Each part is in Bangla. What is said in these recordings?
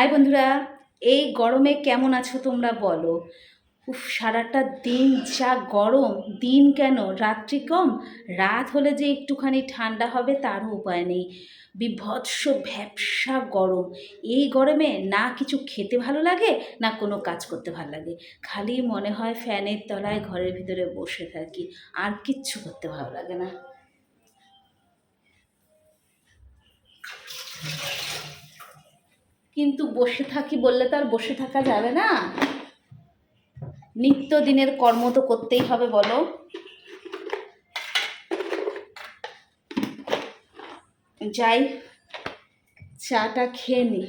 হাই বন্ধুরা, এই গরমে কেমন আছো তোমরা বলো? উফ, সারাটা দিন যা গরম, দিন কেন? রাত্রি কম? রাত হলে যে একটুখানি ঠান্ডা হবে তারও উপায় নেই। বিভৎস ভ্যাবসা গরম। এই গরমে না কিছু খেতে ভালো লাগে, না কোনো কাজ করতে ভালো লাগে। খালি মনে হয় ফ্যানের তলায় ঘরের ভিতরে বসে থাকি। আর কিচ্ছু করতে ভালো লাগে না। কিন্তু বসে থাকি বললে তো আর বসে থাকা যাবে না। নিত্য দিনের কর্ম তো করতেই হবে, বলো। যাই, চাটা খেয়ে নি।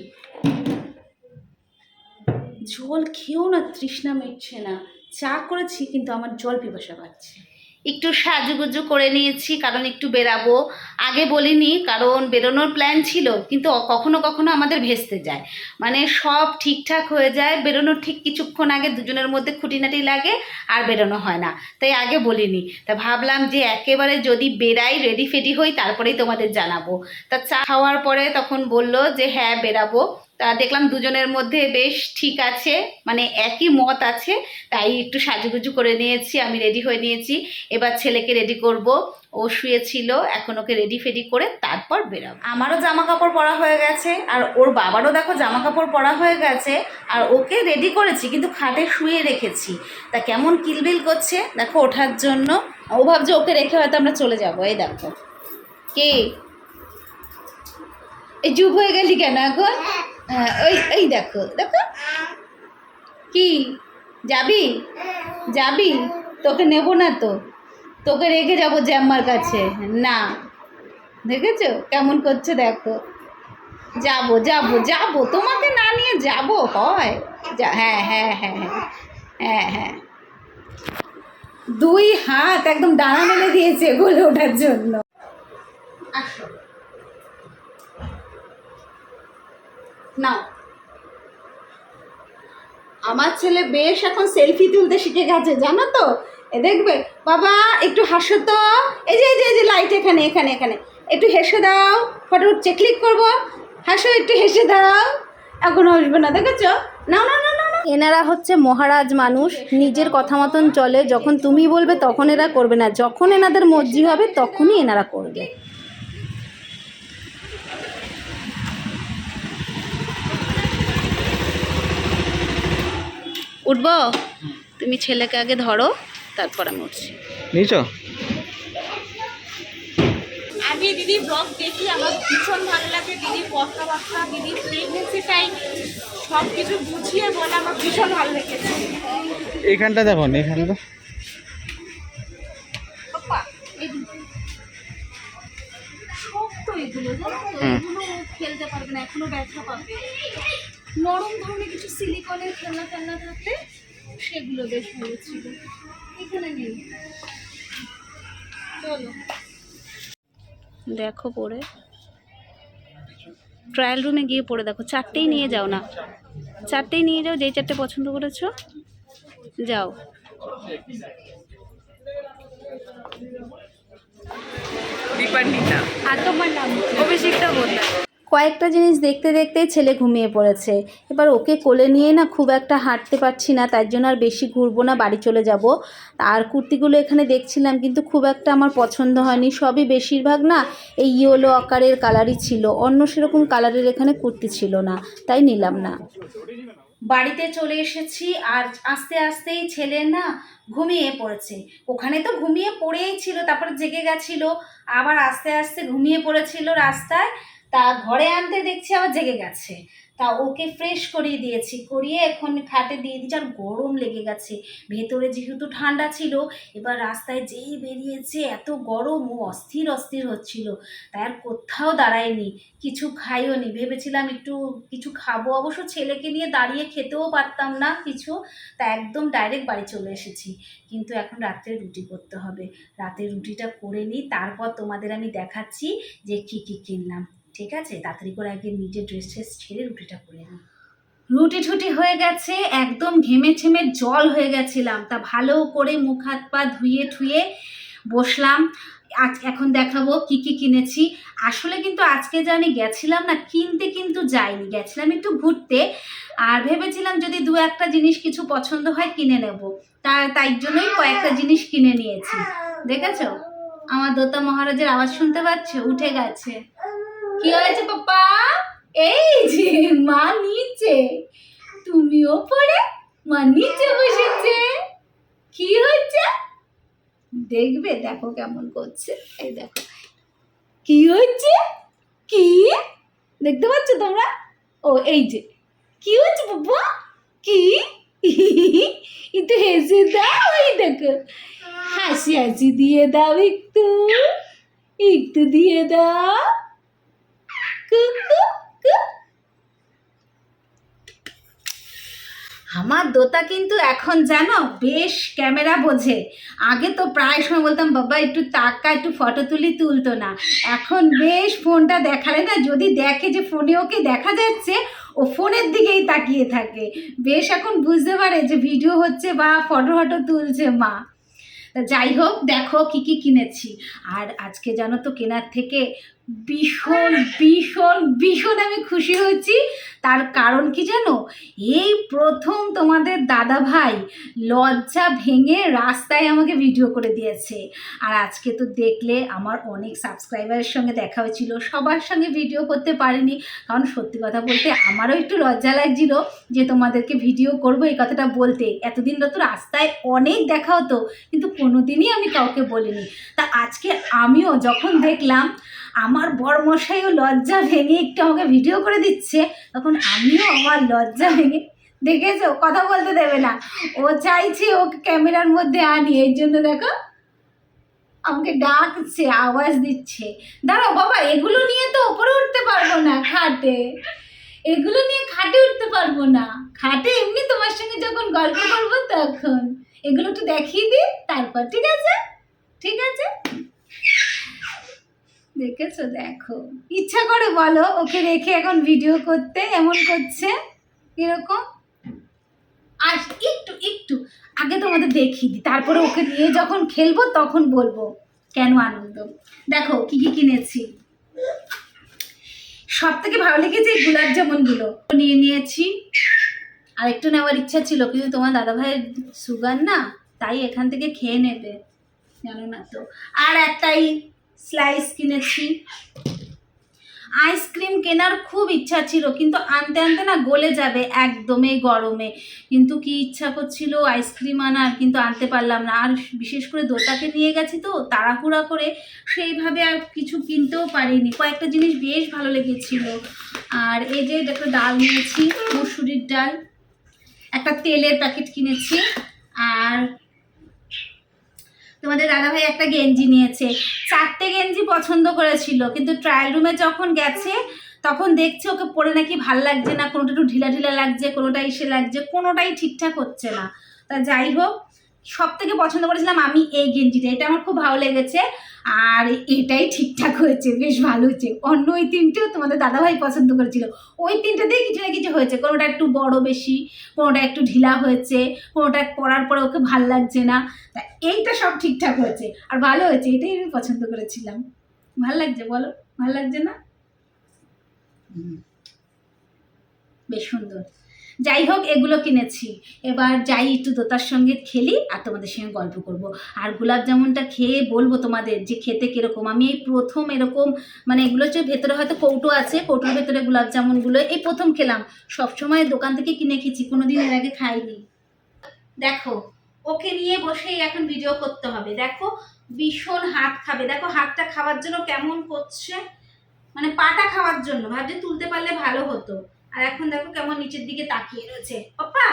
জল খেয়েও না তৃষ্ণা মিটছে না। চা করেছি, কিন্তু আমার জল পিপাসা পাচ্ছে। একটু সাজুগুজু করে নিয়েছি, কারণ একটু বেরাবো। আগে বলিনি, কারণ বেরোনোর প্ল্যান ছিল, কিন্তু কখনো কখনো আমাদের ভেস্তে যায়। মানে সব ঠিকঠাক হয়ে যায়, বেরোনোর ঠিক কিছুক্ষণ আগে দুজনের মধ্যে খুঁটিনাটি লাগে, আর বেরোনো হয় না। তাই আগে বলিনি। তা ভাবলাম যে একেবারে যদি বেরাই রেডি ফেডি হই, তারপরেই তোমাদের জানাব। তা চা খাওয়ার পরে তখন বলল যে হ্যাঁ বেরাবো। তা দেখলাম দুজনের মধ্যে বেশ ঠিক আছে মানে একই মত আছে তাই একটু সাজুগুজু করে নিয়েছি আমি রেডি হয়ে নিয়েছি। এবার ছেলেকে রেডি করব ও শুয়েছিল এখন ওকে রেডি ফেডি করে তারপর বেরাবো। আমারও জামা কাপড় পরা হয়ে গেছে আর ওর বাবারও দেখো জামা কাপড় পরা হয়ে গেছে আর ওকে রেডি করেছি কিন্তু খাটে শুয়ে রেখেছি। তা কেমন কিলবিল করছে দেখো ওঠার জন্য। ও ভাবছে ওকে রেখে হয়তো আমরা চলে যাব এই দেখো। কে? এই চুপ হয়ে গেলি কেন এখন? হ্যাঁ ওই এই দেখো দেখো। কি? যাবি? যাবি? তোকে নেব না তো। তোকে রেখে যাব জ্যাম্মার কাছে। না। দেখেছ? কেমন করছে দেখো। যাব যাব যাব। তোমাকে না নিয়ে যাব? হয়। যা হ্যাঁ হ্যাঁ হ্যাঁ হ্যাঁ। হ্যাঁ হ্যাঁ। দুই হাত একদম ডানা মেলে দিয়েছে গলে ওঠার জন্য। আসো। নাও। আমার ছেলে বেশ এখন সেলফি তুলতে শিখে গেছে, জানো তো? এ দেখবে, বাবা, একটু হাসো তো। এই যে এই যে এই যে লাইট এখানে এখানে এখানে। একটু হেসে দাও ফটো উঠছে ক্লিক করব। হাসো, একটু হেসে দাও। এখন আসবে না, দেখেছ? না না না না এনারা হচ্ছে মহারাজ মানুষ, নিজের কথা মতন চলে। যখন তুমি বলবে, তখন এরা করবে না। যখন এনাদের মর্জি হবে, তখনই এনারা করবে। উঠবো? তুমি ছেলেকে আগে ধরো তারপর আমি উঠছি। নিয়েছ? আমি দিদি ব্লগ দেখি আমার ভীষণ ভালো লাগে। দিদি দিদির কথাবার্তা দিদির প্রেগনেন্সি টাইম সব কিছু বুঝিয়ে বলে আমার ভীষণ ভালো লেগেছে। এইখানটা দেখো এখানটা শক্ত এগুলো জানো এগুলো খেলতে পারবে না এখনও ব্যথা পাবে। নরম ধরনের কিছু সিলিকনের খেলনা খেলনা থাকলে সেগুলো বেশ ভালো ছিল। এখানে নেই। চলো। দেখো পরে। ট্রায়াল রুমে গিয়ে পড়ে দেখো। চারটেই নিয়ে যাও না। চারটেই নিয়ে যাও যেই চারটে পছন্দ করেছ যাও। দীপান্বিতা। আর তোমার নাম অভিষিক্তা বললাম কয়েকটা জিনিস দেখতে দেখতেই ছেলে ঘুমিয়ে পড়েছে। এবার ওকে কোলে নিয়ে না খুব একটা হাঁটতে পারছি না তার জন্য আর বেশি ঘুরবো না, বাড়ি চলে যাব। আর কুর্তিগুলো এখানে দেখছিলাম, কিন্তু খুব একটা আমার পছন্দ হয়নি। সবই বেশিরভাগ না এই ইয়েলো আকারের কালারই ছিল, অন্য সেরকম কালারের এখানে কুর্তি ছিল না, তাই নিলাম না। বাড়িতে চলে এসেছি, আর আস্তে আস্তেই ছেলে না ঘুমিয়ে পড়েছে। ওখানে তো ঘুমিয়ে পড়েই ছিল, তারপরে জেগে গেছিল, আবার আস্তে আস্তে ঘুমিয়ে পড়েছিল রাস্তায়। তা ঘরে আনতে দেখছি আবার জেগে গেছে। তা ওকে ফ্রেশ করিয়ে দিয়েছি। করিয়ে এখন খাটে দিয়ে দিয়েছি আর গরম লেগে গেছে। ভেতরে যেহেতু ঠান্ডা ছিল, এবার রাস্তায় যেই বেরিয়েছে, এত গরম, ও অস্থির অস্থির হচ্ছিল। তাই আর কোথাও দাঁড়ায়নি। কিছু খাইও নি। ভেবেছিলাম একটু কিছু খাব। অবশ্য ছেলেকে নিয়ে দাঁড়িয়ে খেতেও পারতাম না কিছু। তা একদম ডাইরেক্ট বাড়ি চলে এসেছি। কিন্তু এখন রাত্রে রুটি করতে হবে। রাতে রুটিটা করে নিই। তারপর তোমাদের আমি দেখাচ্ছি যে কী কী কিনলাম। ঠিক আছে? তাড়াতাড়ি করে আগে নিজের ড্রেস ট্রেস ছেড়ে রুটিটা করে নিই রুটি ঠুটি হয়ে গেছে, একদম ঘেমে ঠেমে জল হয়ে গেছিলাম। তা ভালো করে মুখ, হাত, পা ধুয়ে ঠুয়ে বসলাম। আজ এখন দেখাবো কি কি কিনেছি। আসলে কিন্তু আজকে যে আমি গেছিলাম না, কিনতে কিন্তু যাইনি। গেছিলাম একটু ঘুরতে। আর ভেবেছিলাম যদি দু একটা জিনিস কিছু পছন্দ হয় কিনে নেব। তা, তাই জন্যই কয়েকটা জিনিস কিনে নিয়েছি। দেখেছ? আমার দোতা মহারাজের আওয়াজ শুনতে পাচ্ছ? উঠে গেছে। কি হয়েছে পাপা? এই যে মা নিচে। তুমি ওপরে, মা নিচে বসেছে। কি হয়েছে? দেখবে, দেখো কেমন করছে। এই দেখো। কি হচ্ছে কি? দেখতে পাচ্ছ তোমরা? ও, এই যে। কি হচ্ছে বাবা কি? হেসে দাও, এই দেখো। হাসি হাসি দিয়ে দাও একটু। একটু দিয়ে দাও। আমার দোতা কিন্তু এখন জানো বেশ ক্যামেরা বোঝে। আগে তো প্রায় সময় বলতাম, বাবা, একটু তাকা, একটু ফটো তুলি, তুলতো না। এখন বেশ ফোনটা দেখালে না, যদি দেখে যে ফোনে ওকে দেখা যাচ্ছে, ও ফোনের দিকেই তাকিয়ে থাকে। বেশ এখন বুঝতে পারে যে ভিডিও হচ্ছে বা ফটো ফটো তুলছে মা। যাই হোক, দেখো কি কি কিনেছি। আর আজকে জানো তো কেনার থেকে ভীষণ ভীষণ ভীষণ আমি খুশি হয়েছি। তার কারণ কি জানো? এই প্রথম তোমাদের দাদা ভাই লজ্জা ভেঙে রাস্তায় আমাকে ভিডিও করে দিয়েছে। আর আজকে তো দেখলে আমার অনেক সাবস্ক্রাইবারের সঙ্গে দেখা হয়েছিল। সবার সঙ্গে ভিডিও করতে পারিনি। কারণ সত্যি কথা বলতে আমারও একটু লজ্জা লাগছিল যে তোমাদেরকে ভিডিও করব এই কথাটা বলতে। এতদিন তো রাস্তায় অনেক দেখা হতো, কিন্তু কোনোদিনই আমি কাউকে বলিনি। তা আজকে আমিও যখন দেখলাম আমার বড়মশাইও লজ্জা ভেঙে একটু আমাকে ভিডিও করে দিচ্ছে, তখন আমিও আমার লজ্জা ভেঙে, দেখেছ? কথা বলতে দেবে না। ও চাইছে ওকে ক্যামেরার মধ্যে আনি, এর জন্য দেখো, আমাকে ডাকছে, আওয়াজ দিচ্ছে। দাঁড়াও বাবা, এগুলো নিয়ে তো ওপরে উঠতে পারব না, খাটে। এগুলো নিয়ে খাটে উঠতে পারব না। খাটে এমনি তোমার সঙ্গে যখন গল্প করব তখন। এগুলো একটু দেখিয়ে দিই, তারপর, ঠিক আছে? ঠিক আছে? দেখেছ? দেখো। ইচ্ছা করে বলো, ওকে রেখে এখন ভিডিও করতে, এমন করছে, এরকম। আর একটু একটু, আগে তোমাদের দেখিয়ে দিই। তারপরে ওকে নিয়ে যখন খেলব, তখন বলব কেন আনন্দ। দেখো, কি কি কিনেছি। সব থেকে ভালো লেগেছে এই গোলাপ জামুনগুলো। নিয়ে নিয়েছি। আর একটু নেওয়ার ইচ্ছা ছিল, কিন্তু তোমার দাদা ভাইয়ের সুগার না, তাই এখান থেকে খেয়ে নেবে। জানো না তো। আর একটাই স্লাইস কিনেছি। আইসক্রিম কেনার খুব ইচ্ছা ছিল, কিন্তু আনতে আনতে না গলে যাবে একদমই গরমে। কিন্তু কি ইচ্ছা করছিল আইসক্রিম আনার, কিন্তু আনতে পারলাম না। আর বিশেষ করে দোতাকে নিয়ে গেছি তো, তাড়াহুড়া করে সেইভাবে আর কিছু কিনতেও পারিনি। কয়েকটা জিনিস বেশ ভালো লেগেছিল। আর এই যে দেখো ডাল নিয়েছি, মুসুরির ডাল। একটা তেলের প্যাকেট কিনেছি। আর তোমাদের দাদাভাই একটা গেঞ্জি নিয়েছে। চারটে গেঞ্জি পছন্দ করেছিল, কিন্তু ট্রায়াল রুমে যখন গেছে, তখন দেখছে ওকে পরে নাকি ভালো লাগছে না, কোনোটা একটু ঢিলা ঢিলা লাগছে, কোনোটা ইসে লাগছে, কোনোটাই ঠিকঠাক হচ্ছে না। তা যাই হোক সব থেকে পছন্দ করেছিলাম আমি এই গেঞ্জিটা এটা আমার খুব ভালো লেগেছে। আর এটাই ঠিকঠাক হয়েছে বেশ ভালো হয়েছে। অন্য ওই তিনটেও তোমাদের দাদাভাই পছন্দ করেছিল। ওই তিনটেতেই কিছু না কিছু হয়েছে কোনোটা একটু বড় বেশি কোনোটা একটু ঢিলা হয়েছে কোনোটা পরার পরে ওকে ভালো লাগছে না। তা এইটা সব ঠিকঠাক হয়েছে আর ভালো হয়েছে এটাই আমি পছন্দ করেছিলাম। ভালো লাগছে বলো? ভালো লাগছে না? বেশ সুন্দর। যাই হোক এগুলো কিনেছি। এবার যাই একটু দোতার সঙ্গে খেলি আর তোমাদের সঙ্গে গল্প করব। আর গোলাপ জামুনটা খেয়ে বলব তোমাদের যে খেতে কীরকম। আমি এই প্রথম এরকম মানে এগুলো হচ্ছে ভেতরে হয়তো কৌটো আছে, কৌটোর ভেতরে গোলাপ জামুনগুলো এই প্রথম খেলাম। সবসময় দোকান থেকে কিনে খেয়েছি কোনো দিন এর আগে খাইনি। দেখো, ওকে নিয়ে বসেই এখন ভিডিও করতে হবে। দেখো, ভীষণ হাত খাবে। দেখো, হাতটা খাওয়ার জন্য কেমন করছে। মানে পাটা খাওয়ার জন্য, ভাবছে তুলতে পারলে ভালো হতো। আর এখন দেখো কেমন নিচের দিকে তাকিয়ে রয়েছে। পাপা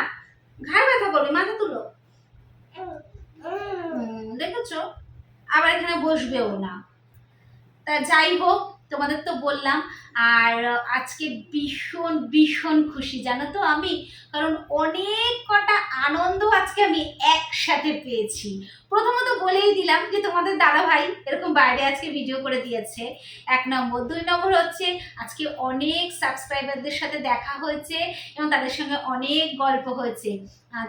ঘাড় ব্যথা করবে, মাথা তুলো। দেখেছ? আবার এখানে বসবেও না। তা যাই হোক, তোমাদের তো বললাম, আর আজকে ভীষণ ভীষণ খুশি, জানো তো আমি? কারণ অনেক কটা আনন্দ আজকে আমি একসাথে পেয়েছি। প্রথমত বলেই দিলাম যে তোমাদের দাদা ভাই এরকম বাইরে আজকে ভিডিও করে দিয়েছে। এক নম্বর। দুই নম্বর হচ্ছে, আজকে অনেক সাবস্ক্রাইবারদের সাথে দেখা হয়েছে এবং তাদের সঙ্গে অনেক গল্প হয়েছে।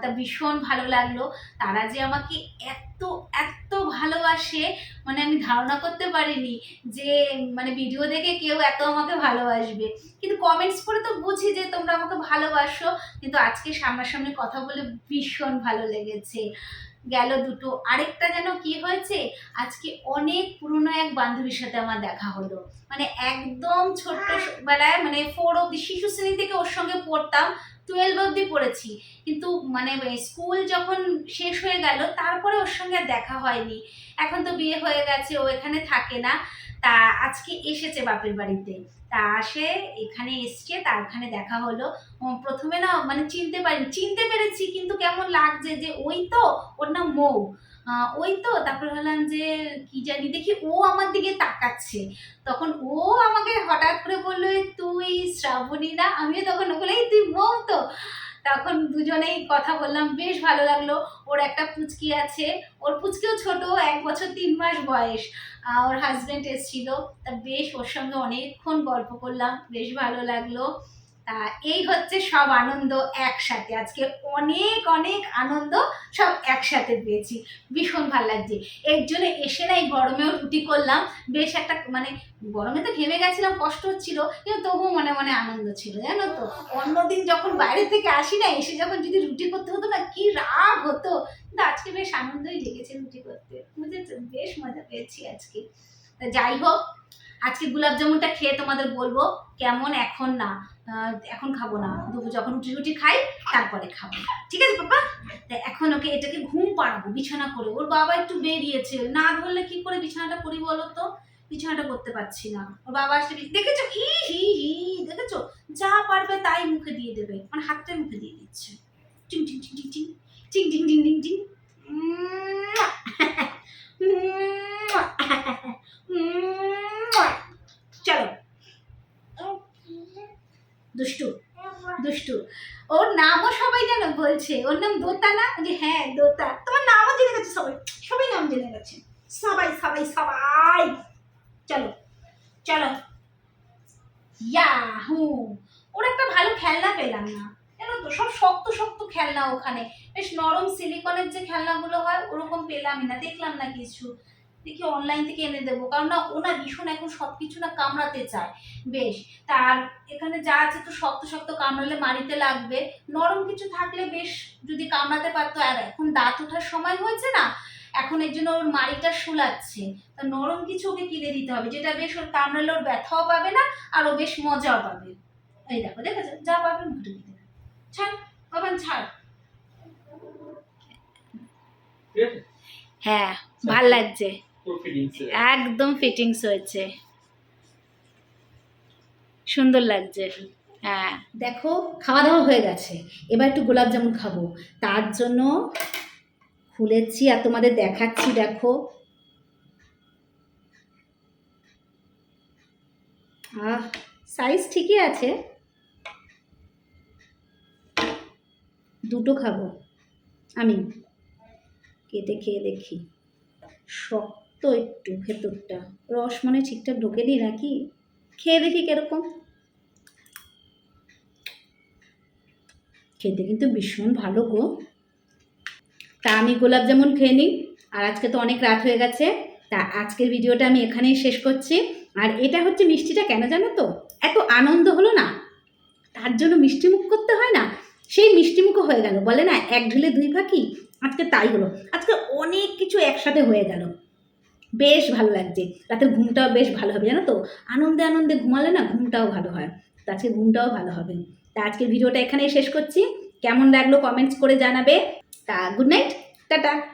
তা ভীষণ ভালো লাগল। তারা যে আমাকে এত এত ভালোবাসে মানে আমি ধারণা করতে পারিনি যে মানে ভিডিও দেখে কেউ এত আমাকে ভালোবাসবে। কিন্তু কমেন্টস করে তো বুঝি যে তোমরা আমাকে ভালোবাসো। কিন্তু আজকে সামনাসামনি কথা বলে ভীষণ ভালো লেগেছে। গেল দুটো। আরেকটা যেন কি হয়েছে? আজকে অনেক পুরনো এক বান্ধবীর সাথে আমার দেখা হলো। মানে একদম ছোট্ট বেলায় মানে ফোর অব্দি শিশু শ্রেণি থেকে ওর সঙ্গে পড়তাম টুয়েলভ অব্দি পড়েছি। কিন্তু মানে স্কুল যখন শেষ হয়ে গেল, তারপরে ওর সঙ্গে দেখা হয়নি। এখন তো বিয়ে হয়ে গেছে, ও এখানে থাকে না। তা আজকে এসেছে বাপের বাড়িতে। তা আসে এখানে এসছে তার ওখানে দেখা হলো। প্রথমে না মানে চিনতে পারিনি চিনতে পেরেছি কিন্তু কেমন লাগছে যে ওই তো ওর নাম মৌ। ওই তো তারপরে হলাম যে কি জানি দেখি ও আমার দিকে তাকাচ্ছে। তখন ও আমাকে হঠাৎ করে বলল তুই শ্রাবণী না? আমিও তখন বলি, তুই মৌ তো। তখন দুজনেই কথা বললাম, বেশ ভালো লাগল, ওর একটা পুচকি আছে। ওর পুচকিও ছোট, এক বছর তিন মাস বয়স। ওর হাজবেন্ড এসেছিল, তা বেশ ওর সঙ্গে অনেকক্ষণ গল্প করলাম, বেশ ভালো লাগল। এই হচ্ছে সব আনন্দ একসাথে। আজকে অনেক অনেক আনন্দ সব একসাথে পেয়েছি। ভীষণ ভালো লাগছে। এর জন্য এসে না এই গরমেও রুটি করলাম। বেশ একটা মানে গরমে তো ঘেমে গেছিলাম, কষ্ট হচ্ছিল, কিন্তু তবুও মনে মনে আনন্দ ছিল, জানো তো? অন্যদিন যখন বাইরে থেকে আসি না, এসে যখন যদি রুটি করতে হতো না, কি রাগ হতো? কিন্তু আজকে বেশ আনন্দই লেগেছে রুটি করতে। বুঝেছ? বেশ মজা পেয়েছি আজকে। যাই হোক আজকে গোলাপ জামুনটা খেয়ে তোমাদের বলব কেমন, এখন না এখন খাব না। দুপুর যখন রুটি রুটি খাই, তারপরে খাব। ঠিক আছে তা এখন ওকে এটাকে ঘুম পাড়াবো, বিছানা করে। ওর বাবা একটু বেরিয়েছে। না ধরলে কি করে বিছানাটা করি বলো তো? বিছানাটা করতে পারছি না। ওর বাবা আসলে দেখেছ? হি হি হি, দেখেছ? যা পারবে তাই মুখে দিয়ে দেবে। মানে হাতটাই মুখে দিয়ে দিচ্ছে। চিং চিং চিং চিং চিং চিং চিং চিং চিং চিং দুষ্টু দুষ্টু। ওর নামও সবাই যেন বলছে। ওর নাম দোতা না যে হ্যাঁ দোতা। তোমার নামও জেনে গেছে সবাই। সবাই নাম জেনে গেছে। সবাই সবাই সবাই। চলো চলো। ওর একটা ভালো খেলনা পেলাম না। জানো তো, সব শক্ত শক্ত খেলনা ওখানে। বেশ নরম সিলিকনের যে খেলনাগুলো হয়, ওরকম পেলামই না। দেখলাম না কিছু। দেখি অনলাইন থেকে এনে দেবো। কারণ না ও না ভীষণ এখন সব কিছু না কামড়াতে চায়। বেশ তার এখানে যা আছে তো শক্ত শক্ত কামড়ালে মারিতে লাগবে। নরম কিছু থাকলে বেশ যদি কামড়াতে পারতো। আর এখন দাঁত ওঠার সময় হয়েছে না এখন এর জন্য ওর মাড়িটা শুলাচ্ছে। তা নরম কিছু ওকে কিনে দিতে হবে যেটা বেশ ওর কামড়ালে ওর ব্যথাও পাবে না আর ও বেশ মজাও পাবে। এই দেখো দেখেছ? যা পাবে মুখে দিতে। ছাড় বাবান ছাড়? হ্যাঁ ভালো লাগছে। একদম ফিটিংস হয়েছে। সুন্দর লাগছে। হ্যাঁ। দেখো খাওয়া দাওয়া হয়ে গেছে। এবার একটু গোলাপ জামুন খাব। তার জন্য খুলেছি আর তোমাদের দেখাচ্ছি দেখো। আহ সাইজ ঠিকই আছে। দুটো খাব। আমি। কেটে খেয়ে দেখি। শক্ত একটু ভেতরটা। রস মনে ঠিকঠাক ঢোকেনি নাকি? খেয়ে দেখি কীরকম। খেতে কিন্তু ভীষণ ভালো গো। তা আমি গোলাপ জামুন খেয়ে নিই। আর আজকে তো অনেক রাত হয়ে গেছে। তা আজকের ভিডিওটা আমি এখানেই শেষ করছি। আর এটা হচ্ছে মিষ্টিটা কেন জানো তো? এত আনন্দ হলো না। তার জন্য মিষ্টি মুখ করতে হয় না। সেই মিষ্টি মুখও হয়ে গেল। বলে না, এক ঢুলে দুই পাখি আজকে তাই হলো। আজকে অনেক কিছু একসাথে হয়ে গেল। বেশ ভালো লাগছে। রাতের ঘুমটাও বেশ ভালো হবে, জানো তো? আনন্দে আনন্দে ঘুমালে না ঘুমটাও ভালো হয়। তো আজকে ঘুমটাও ভালো হবে। তা আজকের ভিডিওটা এখানেই শেষ করছি। কেমন লাগল কমেন্টস করে জানাবে। তা গুড নাইট টাটা।